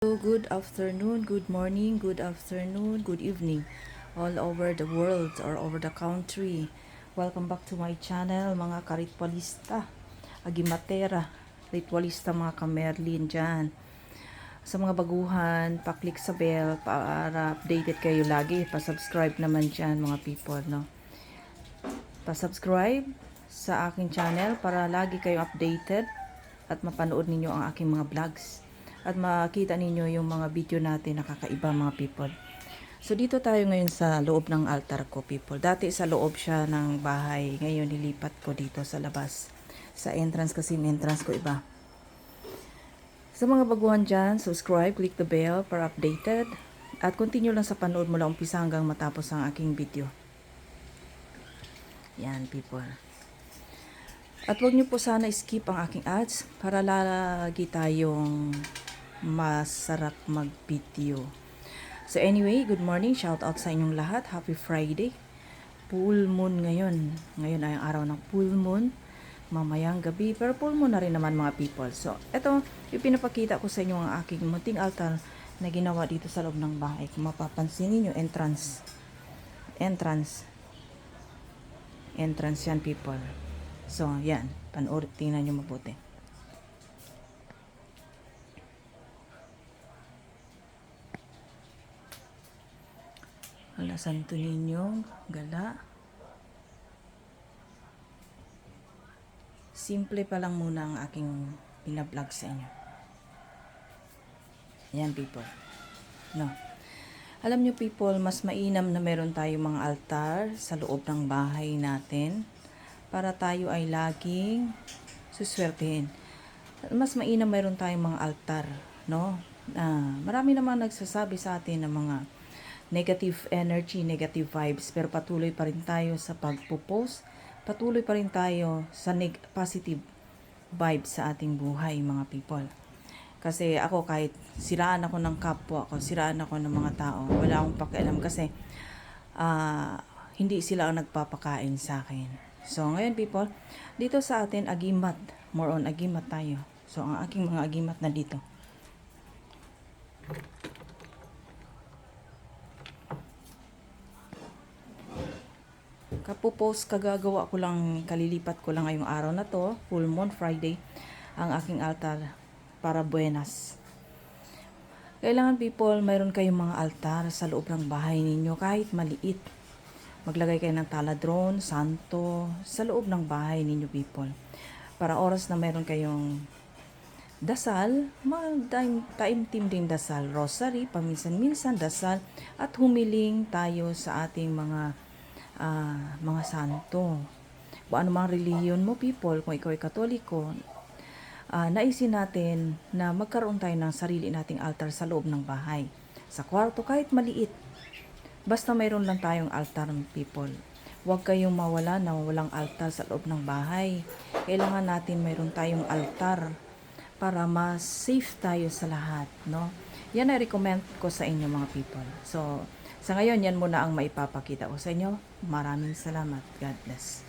Good afternoon, good morning, good afternoon, good evening all over the world or over the country. Welcome back to my channel mga karitwalista, agimatera, ritualista mga kamerlin dyan. Sa mga baguhan, pa-click sa bell para updated kayo lagi. Pa-subscribe naman dyan mga people, no? Pa-subscribe sa aking channel para lagi kayo updated at mapanood ninyo ang aking mga vlogs at makita ninyo yung mga video natin na kakaiba mga people. So dito tayo ngayon sa loob ng altar ko people. Dati sa loob siya ng bahay. Ngayon nilipat ko dito sa labas. Sa entrance kasi entrance ko iba. Sa mga baguhan dyan, subscribe, click the bell para updated. At continue lang sa panood mula umpisa hanggang matapos ang aking video. Yan people. At huwag niyo po sana skip ang aking ads para lagi tayong masarap mag-video. So anyway, good morning. Shout out sa inyong lahat. Happy Friday. Full moon ngayon. Ngayon ay ang araw ng full moon. Mamayang gabi. Pero full moon na rin naman mga people. So, ito, yung pinapakita ko sa inyo ang aking munting altar na ginawa dito sa loob ng bahay. Kung mapapansin niyo entrance. Entrance. Entrance yan, people. So, yan. Panoorin, tingnan nyo mabuti. Hala, santo ninyong gala. Simple pa lang muna ang aking pinablog sa inyo. Yan, people. No. Alam nyo, people, mas mainam na meron tayo mga altar sa loob ng bahay natin para tayo ay laging suswertehin. Mas mainam meron tayong mga altar, no? Ah, marami namang nagsasabi sa atin ng mga negative energy, negative vibes, pero patuloy pa rin tayo sa pagpo-post, patuloy pa rin tayo sa neg- positive vibes sa ating buhay, mga people. Kasi ako kahit siraan ako ng kapwa ko, siraan ako ng mga tao, wala akong pakialam kasi ah, hindi sila ang nagpapakain sa akin. So ngayon people, dito sa atin agimat, more on agimat tayo. So ang aking mga agimat na dito. Kapo-post kagagawa ko lang, kalilipat ko lang ngayong araw na to, full moon Friday, ang aking altar para buenas. Kailangan people, mayroon kayong mga altar sa loob ng bahay ninyo kahit maliit. Maglagay kayo ng taladron, santo, sa loob ng bahay ninyo people. Para oras na mayroon kayong dasal, team din dasal, rosary, paminsan-minsan dasal, at humiling tayo sa ating mga ah, mga santo. Kung ano mang reliyon mo people, kung ikaw ay katoliko, ah, naisin natin na magkaroon tayo ng sarili nating altar sa loob ng bahay. Sa kwarto, kahit maliit. Basta mayroon lang tayong altar people. Huwag kayong mawala na walang altar sa loob ng bahay. Kailangan natin mayroon tayong altar para mas safe tayo sa lahat, no? Yan ay recommend ko sa inyo mga people. So, sa ngayon, yan muna ang maipapakita ko sa inyo. Maraming salamat. God bless.